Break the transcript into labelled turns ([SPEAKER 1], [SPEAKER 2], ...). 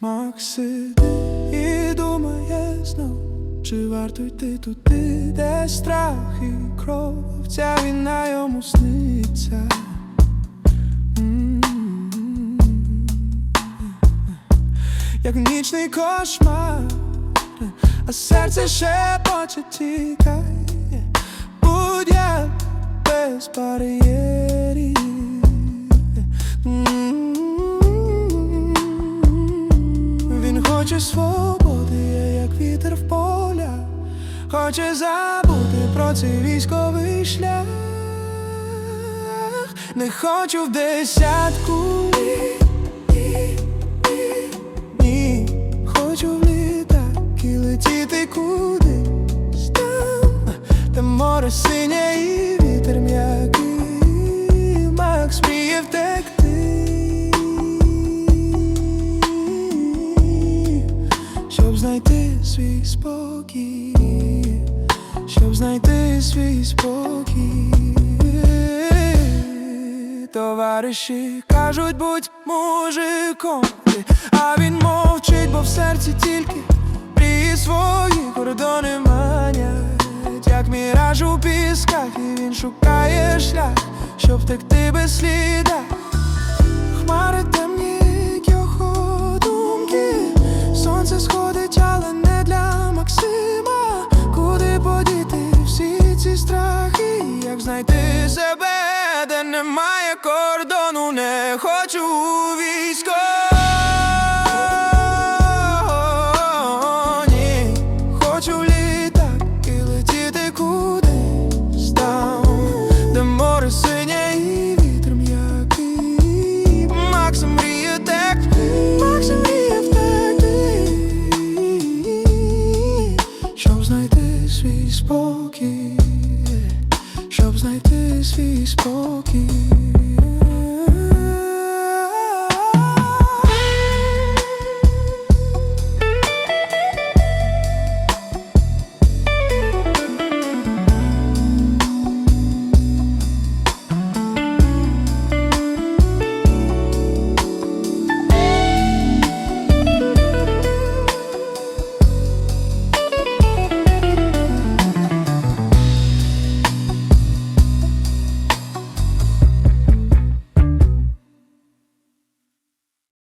[SPEAKER 1] Макси і думає знов, чи варто йти туди, де страх і кров, ця війна йому сниться. Як нічний кошмар, а серце шепоче тікай, будь я без бар'єрів. Хоче свободи, я як вітер в полях, хоче забути про цей військовий шлях. Не хочу в десятку. Ні, хочу в літак і летіти кудись там, де море синє і знайти свій спокій, щоб знайти свій спокій. Товариші кажуть, будь мужиком, а він мовчить, бо в серці тільки мрії свої кордони манять, як міраж у пісках, і він шукає шлях, щоб втекти без сліда. Хмари темніють його думки, сонце сходить, знайти себе, де немає кордону, не хочу у військо. знайти свій спокій.